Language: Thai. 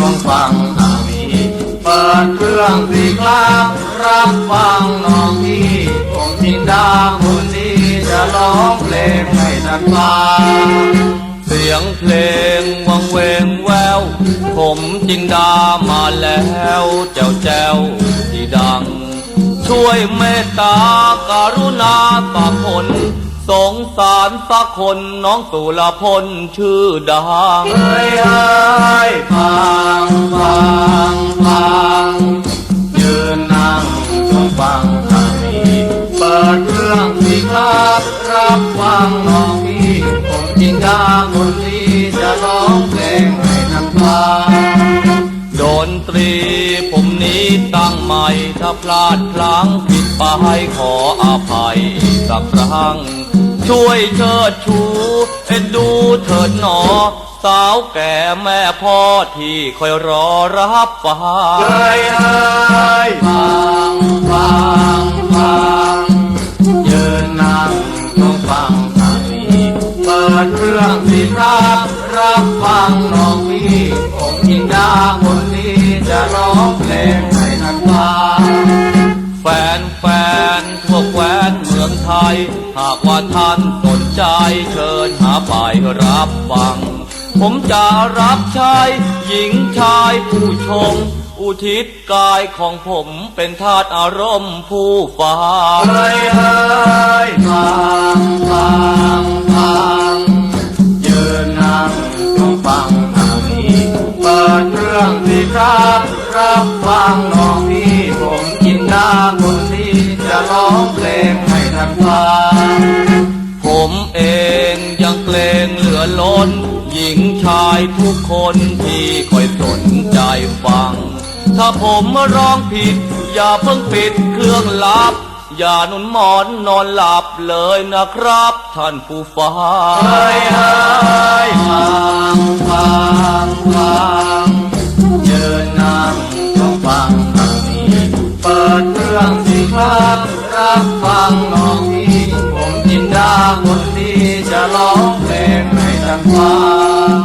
จงฟังทางนี้เปิดเครื่องสีครับรับฟังน้องพี่ผมจินดาคนนี้จะร้องเพลงให้ท่านฟังเสียงเพลงวังเวงแวว ผมจินดามาแล้วแจวแจวที่ดัง ช่วยเมตตาการุณาฝากผล สงสารสักคนน้องสุรพลชื่อดังเฮ้ยเอ้ยฟังฟังฟังยืนนั่งจงฟังทางนี้เปิดเครื่องสิครับรับฟังน้อง หม่ถ้าพลาดพลั้งผิดไปขออภัยสักครั้ง ช่วยเชิดชูเอ็นดูเถิดหนอ สาวแก่แม่พ่อที่คอยรอรับฟังเอ้ยเอ้ยฟังฟังฟังยืนนั่งจงฟังทางนี้เปิดเครื่องสิครับรับฟังน้องพี่ผมจิงดาากว่าท่านสนใจเชิญหาไปรับฟัง ผมจะรับใช้หญิงชายผู้ชม อุทิศกายของผมเป็นทาสอารมณ์ผู้ฟังเอ้ยเอ้ยฟังฟังฟังยืนนั่งจงฟังทางนี้เปิดเรื่องสิครับ รับฟังน้องพี่ผมกินนที่จะ ร้องเพลงให้ท่านฟังผมเองยังเกรงเหลือล้น หญิงชายทุกคนที่คอยสนใจฟัง ถ้าผมร้องผิด อย่าเพิ่งปิดเครื่องลับ อย่านุนหมอนนอนหลับเลยนะครับ ท่านผู้ฟังเอ้ยเอ้ยฟังฟังฟังยืนนั่งจงฟังทางนี้เปิดเครื่อง ครับรับฟังน้องพี่ผมจินดาคนดีจะร้องเพลงให้ท่านฟัง